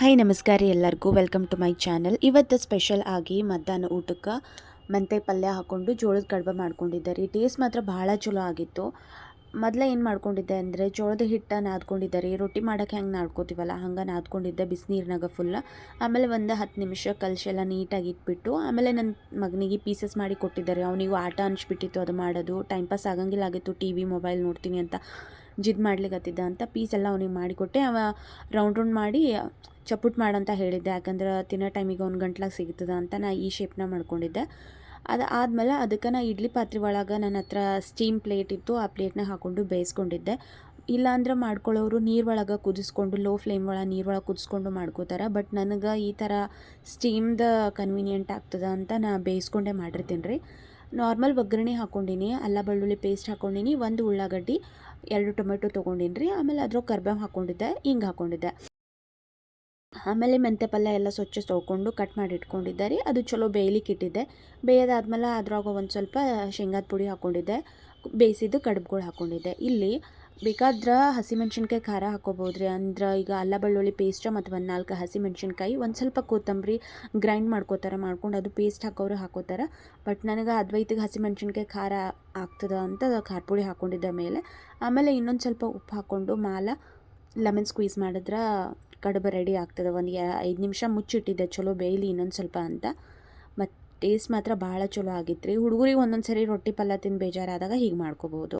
Hi ನಮಸ್ಕಾರ ಎಲ್ಲರಿಗೂ. Welcome to my channel ಇವತ್ತು ಸ್ಪೆಷಲ್ ಆಗಿ ಮಧ್ಯಾಹ್ನ ಊಟಕ್ಕೆ ಮೆಂತೆ ಪಲ್ಯ ಹಾಕ್ಕೊಂಡು ಜೋಳದ ಕಡ್ಬ ಮಾಡ್ಕೊಂಡಿದ್ದೆ ರೀ ಟೇಸ್ಟ್ ಮಾತ್ರ ಭಾಳ ಚಲೋ ಆಗಿತ್ತು. ಮೊದಲ ಏನು ಮಾಡ್ಕೊಂಡಿದ್ದೆ ಅಂದರೆ ಜೋಳದ ಹಿಟ್ಟು ನಾದ್ಕೊಂಡಿದ್ದೆ ರೀ ರೊಟ್ಟಿ ಮಾಡೋಕೆ ಹೆಂಗೆ ನಾದ್ಕೊತೀವಲ್ಲ, ಹಂಗೆ ನಾದ್ಕೊಂಡಿದ್ದೆ ಬಿಸಿನೀರಿನಾಗ ಫುಲ್ಲ ಆಮೇಲೆ ಒಂದು ಹತ್ತು ನಿಮಿಷ ಕಲಸೆಲ್ಲ ನೀಟಾಗಿ ಇಟ್ಬಿಟ್ಟು, ಆಮೇಲೆ ನನ್ನ ಮಗನಿಗೆ ಪೀಸಸ್ ಮಾಡಿ ಕೊಟ್ಟಿದ್ದಾರೆ. ಅವನಿಗೂ ಆಟ ಅನಿಸ್ಬಿಟ್ಟಿತ್ತು ಅದು ಮಾಡೋದು. ಟೈಮ್ ಪಾಸ್ ಆಗಂಗಿಲ್ಲ ಆಗಿತ್ತು. ಟಿ ವಿ ಮೊಬೈಲ್ ನೋಡ್ತೀನಿ ಅಂತ ಜಿದ್ ಮಾಡ್ಲಿಕ್ಕತ್ತಿದ್ದ ಅಂತ ಪೀಸ್ ಎಲ್ಲ ಅವನಿಗೆ ಮಾಡಿಕೊಟ್ಟೆ ಅವ ರೌಂಡ್ ರೌಂಡ್ ಮಾಡಿ ಚಪ್ಪುಟ್ ಮಾಡಂತ ಹೇಳಿದ್ದೆ. ಯಾಕಂದ್ರೆ ತಿನ್ನೋ ಟೈಮಿಗೆ ಒಂದು ಗಂಟ್ಲಾಗ ಸಿಗ್ತದೆ ಅಂತ ನಾ ಈ ಶೇಪ್ನ ಮಾಡ್ಕೊಂಡಿದ್ದೆ. ಅದು ಆದಮೇಲೆ ಅದಕ್ಕೆ ನಾ ಇಡ್ಲಿ ಪಾತ್ರೆ ಒಳಗೆ ನನ್ನ ಹತ್ರ ಸ್ಟೀಮ್ ಪ್ಲೇಟ್ ಇತ್ತು. ಆ ಪ್ಲೇಟ್ನ ಹಾಕ್ಕೊಂಡು ಬೇಯಿಸ್ಕೊಂಡಿದ್ದೆ. ಇಲ್ಲಾಂದ್ರೆ ಮಾಡ್ಕೊಳ್ಳೋರು ನೀರೊಳಗೆ ಕುದಿಸ್ಕೊಂಡು ಲೋ ಫ್ಲೇಮ್ ಒಳಗೆ ನೀರೊಳಗೆ ಕುದಿಸ್ಕೊಂಡು ಮಾಡ್ಕೋತಾರೆ. ಬಟ್ ನನಗೆ ಈ ಥರ ಸ್ಟೀಮ್ದ ಕನ್ವೀನಿಯೆಂಟ್ ಆಗ್ತದೆ ಅಂತ ನಾ ಬೇಯಿಸ್ಕೊಂಡೇ ಮಾಡಿರ್ತೀನಿ ರೀ. ನಾರ್ಮಲ್ ಒಗ್ಗರಣೆ ಹಾಕ್ಕೊಂಡಿನಿ ಅಲ್ಲ ಬೆಳ್ಳುಳ್ಳಿ ಪೇಸ್ಟ್ ಹಾಕ್ಕೊಂಡಿನಿ ಒಂದು ಉಳ್ಳಾಗಡ್ಡಿ, ಎರಡು ಟೊಮೆಟೊ ತೊಗೊಂಡಿನಿ ರೀ. ಆಮೇಲೆ ಅದ್ರ ಕರ್ಬೇವು ಹಾಕ್ಕೊಂಡಿದ್ದೆ ಹಿಂಗೆ ಹಾಕ್ಕೊಂಡಿದ್ದೆ ಆಮೇಲೆ ಮೆಂತ್ಯ ಪಲ್ಯ ಎಲ್ಲ ಸ್ವಚ್ಛ ತೊಳ್ಕೊಂಡು ಕಟ್ ಮಾಡಿ ಇಟ್ಕೊಂಡಿದ್ದೆ ರೀ ಅದು ಚಲೋ ಬೇಯ್ಲಿಕ್ಕೆ ಇಟ್ಟಿದ್ದೆ. ಬೇಯೋದಾದ್ಮೇಲೆ ಅದ್ರಾಗ ಒಂದು ಸ್ವಲ್ಪ ಶೇಂಗಾದ ಪುಡಿ ಹಾಕ್ಕೊಂಡಿದ್ದೆ ಬೇಯಿಸಿದ್ದು ಕಡುಬುಗಳು ಹಾಕ್ಕೊಂಡಿದ್ದೆ ಇಲ್ಲಿ ಬೇಕಾದ್ರೆ ಹಸಿಮೆಣ್ಸಿನ್ಕಾಯಿ ಖಾರ ಹಾಕೋಬೋದು ರೀ ಅಂದ್ರೆ ಈಗ ಅಲ್ಲ ಬೆಳ್ಳುಳ್ಳಿ ಪೇಸ್ಟ್ ಮತ್ತು ಒಂದು ನಾಲ್ಕು ಹಸಿಮೆಣ್ಸಿನ್ಕಾಯಿ ಒಂದು ಸ್ವಲ್ಪ ಕೊತ್ತಂಬರಿ ಗ್ರೈಂಡ್ ಮಾಡ್ಕೋತಾರೆ, ಮಾಡ್ಕೊಂಡು ಅದು ಪೇಸ್ಟ್ ಹಾಕೋರು ಹಾಕೋತಾರೆ. ಬಟ್ ನನಗೆ ಅದ್ವೈತಿಗೆ ಹಸಿಮೆಣ್ಸಿನ್ಕಾಯಿ ಖಾರ ಆಗ್ತದ ಅಂತ ಖಾರ ಪುಡಿ ಹಾಕ್ಕೊಂಡಿದ್ದ ಮೇಲೆ ಆಮೇಲೆ ಇನ್ನೊಂದು ಸ್ವಲ್ಪ ಉಪ್ಪು ಹಾಕ್ಕೊಂಡು ಮಾಲ ಲೆಮನ್ ಸ್ಕ್ವೀಸ್ ಮಾಡಿದ್ರೆ ಕಡುಬು ರೆಡಿ ಆಗ್ತದೆ. ಒಂದು ಐದು ನಿಮಿಷ ಮುಚ್ಚಿಟ್ಟಿದ್ದೆ. ಚಲೋ ಬೇಯಲಿ ಇನ್ನೊಂದು ಸ್ವಲ್ಪ ಅಂತ. ಮತ್ತು ಟೇಸ್ಟ್ ಮಾತ್ರ ಭಾಳ ಚಲೋ ಆಗಿತ್ತು ರೀ ಹುಡುಗರಿಗೆ ಒಂದೊಂದು ಸರಿ ರೊಟ್ಟಿ ಪಲ್ಯ ತಿಂದು ಬೇಜಾರಾದಾಗ ಹೀಗೆ ಮಾಡ್ಕೋಬೋದು.